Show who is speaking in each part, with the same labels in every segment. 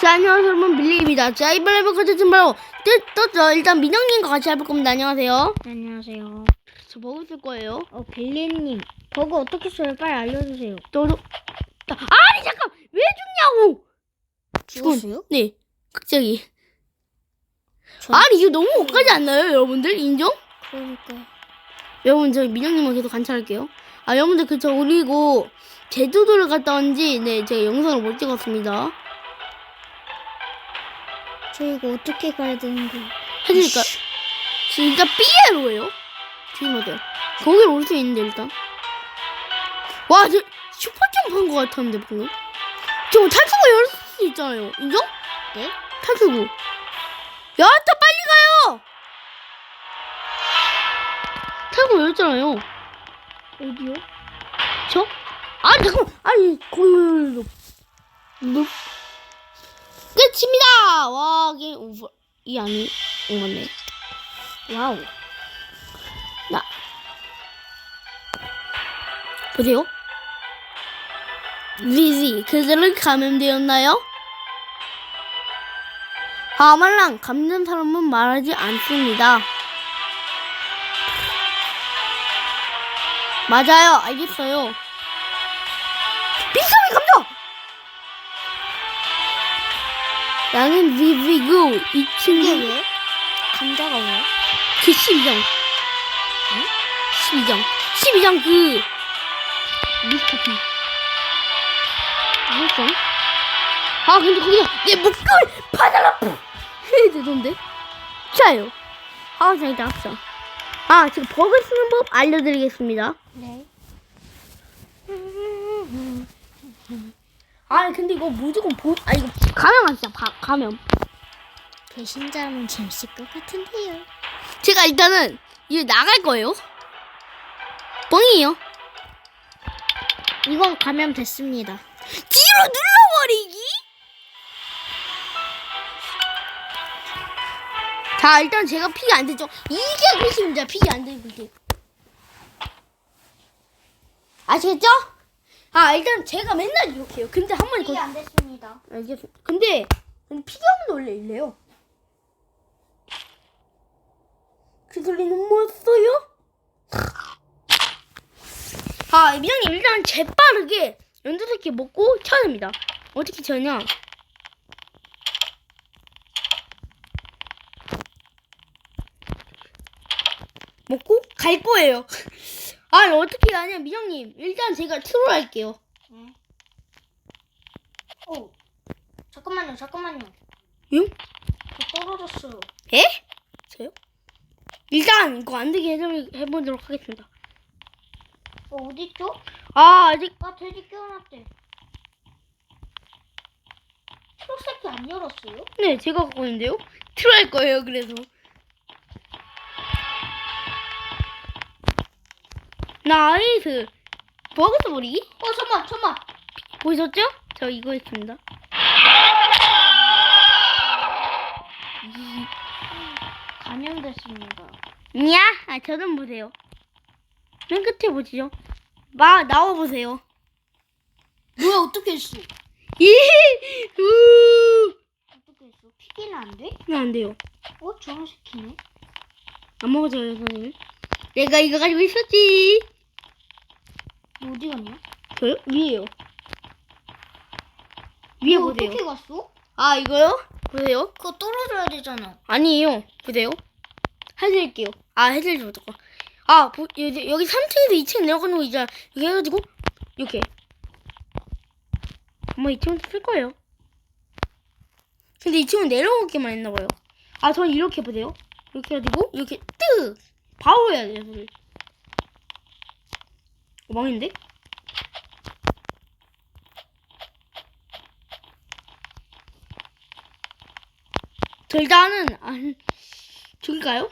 Speaker 1: 자, 안녕하세요, 여러분. 빌리입니다. 자, 이번에 해볼 컨텐츠는 바로, 떴죠. 일단, 민영님과 같이 해볼 겁니다. 안녕하세요.
Speaker 2: 안녕하세요.
Speaker 1: 저 보고 있을 거예요.
Speaker 2: 어, 벨리님. 버그 어떻게 써요? 빨리 알려주세요.
Speaker 1: 저도, 아니, 잠깐! 왜 죽냐고!
Speaker 2: 죽었어요?
Speaker 1: 네, 갑자기.
Speaker 2: 전-
Speaker 1: 아니, 이거 너무 억까지 안 나요, 여러분들? 인정?
Speaker 2: 그러니까.
Speaker 1: 여러분, 저 민영님만 계속 관찰할게요. 아, 여러분들, 그, 저, 그리고, 제주도를 갔다 온지, 네, 제가 영상을 못 찍었습니다.
Speaker 2: 저 이거 어떻게 가야 되는 거예요?
Speaker 1: 해드릴까? 지금 일단 삐에로예요. 어때요? 거기로 올수 있는데 일단. 와, 저 슈퍼 점프 한 것 같았는데 방금. 저 탈출구 열을 수 있잖아요. 인정?
Speaker 2: 네?
Speaker 1: 탈출구. 야, 다 빨리 가요. 탈출구 열었잖아요.
Speaker 2: 어디요?
Speaker 1: 저? 아니 잠깐. 아니 거기 너 끝입니다. 와, 이게 오버 이 아니 오 맞네.
Speaker 2: 와우.
Speaker 1: 나 보세요. 리지 그들은 감염되었나요? 아말랑 감염된 사람은 말하지 않습니다. 맞아요, 알겠어요. 나는 리지고 이
Speaker 2: 이게
Speaker 1: 친구
Speaker 2: 왜? 감자가 왜?
Speaker 1: 그 12장. 12장. 12장 그 미스터 피. 뭐였어? 아 근데 거기서 내 목걸이 받아라. 죄송한데. 자요. 아, 자 일단 합시다. 아 지금 버그 쓰는 법 알려드리겠습니다.
Speaker 2: 네.
Speaker 1: 아 근데 이거 무조건 보. 아 이거 감염 진짜 바, 감염.
Speaker 2: 배신자라면 재밌을 것 같은데요.
Speaker 1: 제가 일단은 이제 나갈 거예요. 뻥이에요.
Speaker 2: 이건 감염됐습니다.
Speaker 1: 뒤로 눌러버리기? 자, 일단 제가 픽이 안 되죠. 이게 픽입니다. 픽이 안 되는 픽. 아시겠죠? 아, 일단 제가 맨날 이렇게 해요. 근데 한 번에 거...
Speaker 2: 안 됐습니다.
Speaker 1: 알겠습니다. 근데, 근데 없는 원래 이래요. 그 소리는 뭐였어요? 아, 미장님 일단 재빠르게 연두새끼 먹고 쳐야 됩니다. 어떻게 쳐냐? 먹고 갈 거예요. 아, 어떻게 하냐, 미장님. 일단 제가 트롤 할게요.
Speaker 2: 네. 오. 잠깐만요. 잠깐만요.
Speaker 1: 응?
Speaker 2: 저 떨어졌어요.
Speaker 1: 에? 저요? 일단 이거 안 되게 해보- 해보도록 하겠습니다.
Speaker 2: 어, 어딨죠?
Speaker 1: 아, 아직
Speaker 2: 아, 돼지 깨어났대. 초록색이 안 열었어요?
Speaker 1: 네, 제가 갖고 있는데요. 트롤 할 거예요, 그래서. 나이스. 버그스 버리기?
Speaker 2: 어, 잠만, 잠만.
Speaker 1: 보이셨죠? 저 이거 했습니다.
Speaker 2: 감염됐습니다.
Speaker 1: 야, 아, 저는 보세요. 맨 끝에 보시죠. 마, 나와 보세요.
Speaker 2: 뭐야, 어떻게 했어?
Speaker 1: 이, 우,
Speaker 2: 어떻게 했어? 피기는 안 돼?
Speaker 1: 왜안 돼요?
Speaker 2: 어, 주황색이네.
Speaker 1: 안 먹어져요, 선생님. 내가 이거 가지고 있었지.
Speaker 2: 너 어디 갔냐?
Speaker 1: 저요? 위에요. 위에
Speaker 2: 너
Speaker 1: 보세요.
Speaker 2: 어떻게 갔어?
Speaker 1: 아, 이거요? 보세요.
Speaker 2: 그거 떨어져야 되잖아.
Speaker 1: 아니에요. 보세요. 해드릴게요. 아, 해드리죠, 무조건. 아, 보, 여기, 여기 3층에서 2층 내려가는 거 있잖아. 여기 해가지고, 이렇게. 아마 2층에서 쓸 거예요. 근데 2층은 내려오기만 했나봐요. 아, 전 이렇게 보세요. 이렇게 해가지고, 이렇게 뜨! 바로 해야 돼요, 소리. 어, 망했는데? 저 일단은, 안, 저기가요?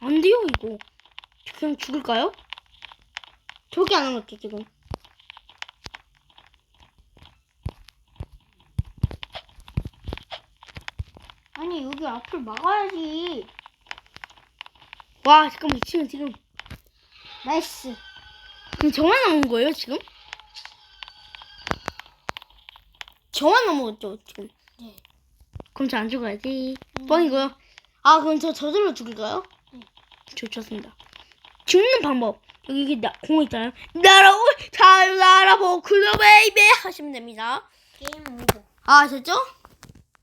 Speaker 1: 안 돼요, 이거. 그냥 죽을까요? 저기 안 남았죠, 지금.
Speaker 2: 아니, 여기 앞을 막아야지.
Speaker 1: 와, 잠깐만, 지금, 지금.
Speaker 2: 나이스.
Speaker 1: 그럼 저만 남은 거예요 지금? 저만 남았죠 지금?
Speaker 2: 네.
Speaker 1: 그럼 저 안 죽어야지.
Speaker 2: 음.
Speaker 1: 뻥이고요. 아 그럼 저 저절로 죽을까요?
Speaker 2: 네.
Speaker 1: 좋, 좋습니다. 죽는 방법. 여기 이게 나, 공 있잖아요. 날아오 잘 날아보 그저 베이비 하시면 됩니다.
Speaker 2: 게임 오버.
Speaker 1: 아 됐죠?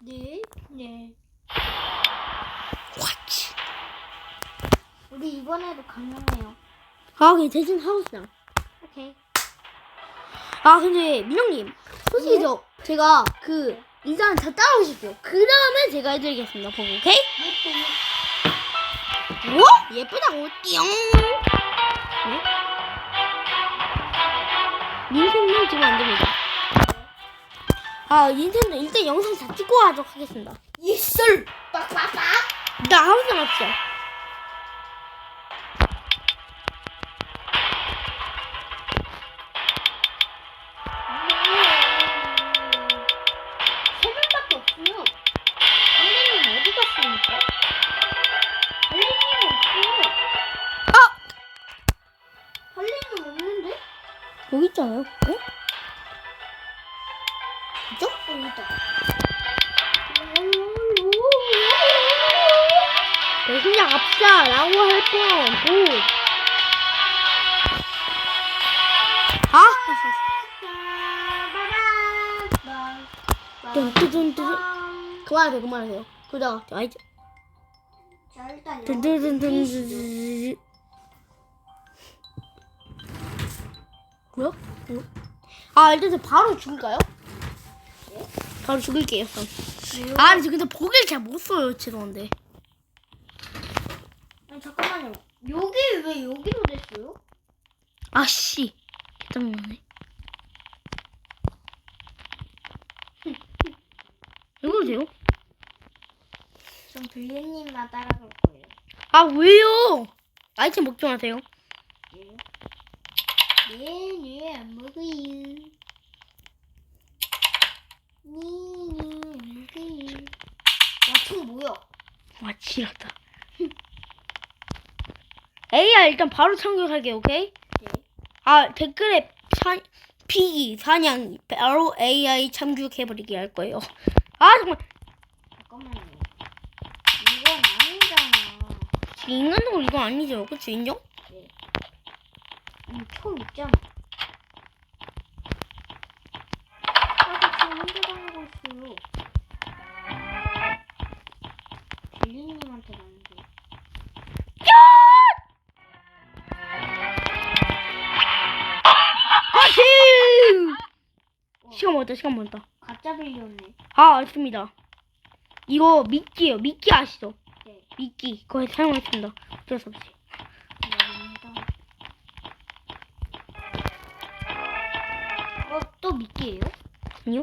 Speaker 2: 네. 네.
Speaker 1: 와치.
Speaker 2: 우리 이번에도 강력해요.
Speaker 1: 아 그냥 대신 하우스나.
Speaker 2: 오케이.
Speaker 1: 아 근데 민영님 솔직히 저 제가 그 일단 다 따라오십시오. 그 다음에 제가 해드리겠습니다. 보고 오케이?
Speaker 2: 예쁘네.
Speaker 1: 뭐? 예쁘다고 띠용. 네? 닌텐도 지금 안 됩니다. 아 닌텐도 일단 영상 다 찍고 하도록 하겠습니다.
Speaker 2: 예술. 빡빡빡.
Speaker 1: 나 하우 배신자 갑시다라고 할 뻔. 오. 아! 그만하세요, 그만하세요. 그러다가 알죠? 든든든든든. 뭐야? 뭐? 아 일단 저 바로 죽을까요? 바로 죽을게요. 아 근데 근데 보기를 잘 못 써요. 죄송한데.
Speaker 2: 아니 잠깐만요. 여기 왜 여기로 됐어요?
Speaker 1: 아씨. 짜증나네. 이거 돼요?
Speaker 2: 전 빌리님만 따라갈 거예요.
Speaker 1: 아 왜요? 아이템 먹지 마세요.
Speaker 2: 예. 네 네 안 먹어요. 네 네 안 먹어요. 와 총 뭐야?
Speaker 1: 와 지렸다. AI 일단 바로 참교할게요. 오케이?
Speaker 2: 네.
Speaker 1: 아 댓글에 사, 피기 사냥 바로 AI 참교해버리게 할 거예요. 아 정말
Speaker 2: 잠깐만요. 이건 아니잖아.
Speaker 1: 인간적으로 이거 아니죠? 그치 인정?
Speaker 2: 네. 아니 총 있잖아. 나도 지금 혼자 다니고 있어요. 빌리님한테 가
Speaker 1: 멀다 시간 멀다.
Speaker 2: 가짜 빌렸네.
Speaker 1: 아 알습니다. 이거 미끼예요. 미끼 아시죠?
Speaker 2: 네.
Speaker 1: 미끼 그거 사용했습니다. 어쩔 수 없이.
Speaker 2: 미안합니다. 어, 또 미끼예요?
Speaker 1: 아니요?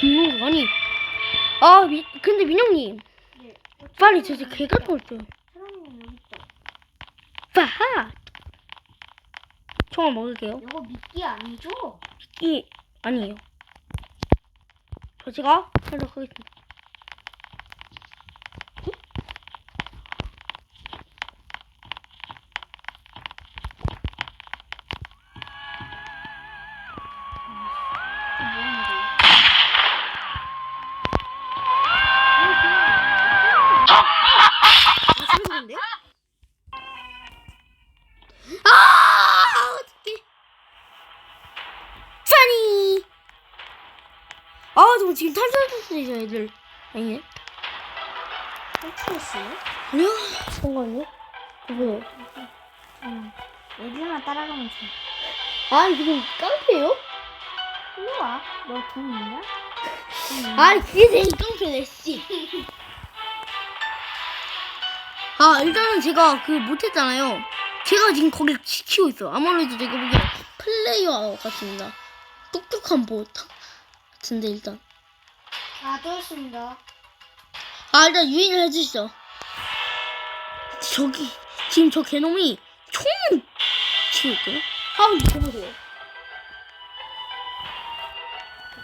Speaker 1: 공룡 아니 아 미, 근데 민영님
Speaker 2: 네. 어,
Speaker 1: 빨리
Speaker 2: 사람이
Speaker 1: 저 이제
Speaker 2: 여기
Speaker 1: 개가. 돌죠. 파하 총알 먹을게요
Speaker 2: 이거 미끼 아니죠?
Speaker 1: 이 아니에요 저 제가 하도록 하겠습니다 아 정말 지금 탈출했어요 애들 아니네
Speaker 2: 탈출했어요?
Speaker 1: 아니요 잠깐만요 왜?
Speaker 2: 응. 애들만 따라가면 돼.
Speaker 1: 아니 지금 깡패예요?
Speaker 2: 일로 와. 너돈 있냐?
Speaker 1: 아니 그게 제일 깡패네 씨. 아 일단은 제가 그 못했잖아요. 제가 지금 거기 지키고 있어요. 아무래도 제가 보기엔 플레이어 같습니다. 똑똑한 보 같은데 일단
Speaker 2: 아, 또 했습니다.
Speaker 1: 아 일단 유인을 해주시죠. 저기 지금 저 개놈이 총 치고 있거든요. 아 이거 보세요.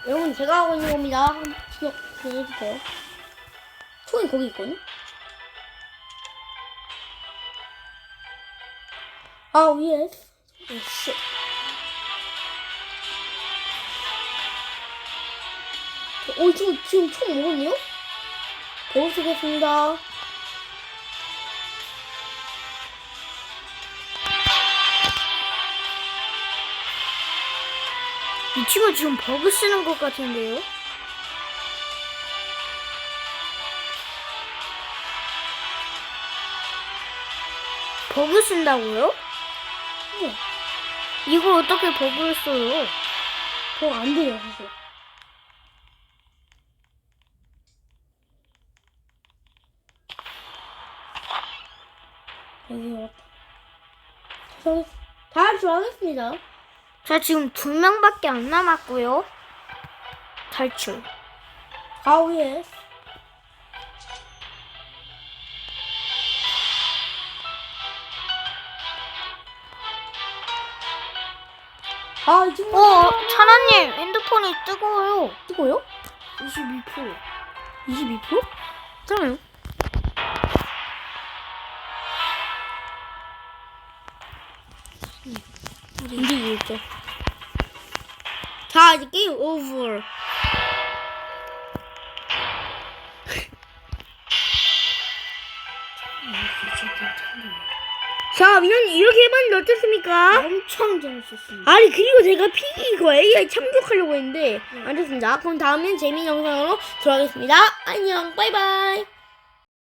Speaker 1: 여러분 제가 하고 있는 겁니다. 한번 지켜 해주세요. 총이 거기 있거든요. 아 위에. 오 씨. 오 지금 지금 총 먹었네요? 배우 쓰겠습니다. 이 친구 지금 버그 쓰는 것 같은데요? 버그 쓴다고요? 네. 이걸 어떻게 버그를 써요? 버그 안 돼요, 사실. 여기 저, 다 좋아하겠습니다. 자, 지금 두 명밖에 안 남았고요. 탈출. 가위에. 아, 지금.
Speaker 3: 어, 차나님 핸드폰이 뜨거워요.
Speaker 1: 뜨거요? 22%. 22%? 그러면. 있죠. 자, 이제 게임 오버. 자, 민현 이렇게 해봤는데 어떻습니까?
Speaker 2: 엄청 재밌었습니다.
Speaker 1: 아니 그리고 제가 피 이거 AI 참교하려고 했는데 안 됐습니다. 그럼 다음엔 재미있는 영상으로 돌아오겠습니다. 안녕, 바이바이.